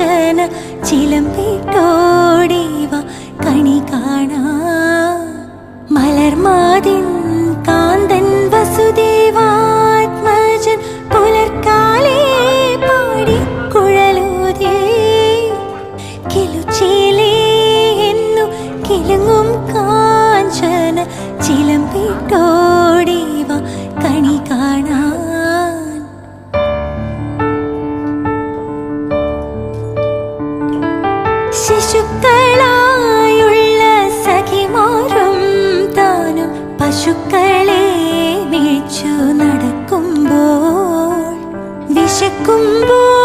കാഞ്ചന ചിലമ്പിട്ടോടിവ കണി കാണാ. മലർമാതിൻ കാന്തൻ വസുദേവാത്മജൻ പുലർക്കാലേ പാടി കുഴലൂതേ. കിലുച്ചിലേ കാഞ്ചന ചിലമ്പിട്ടോടിവ ശിശുക്കളായുള്ള സഖിമാരും താനും പശുക്കളെ വീഴ്ചു നടക്കുമ്പോൾ വിശക്കുമ്പോൾ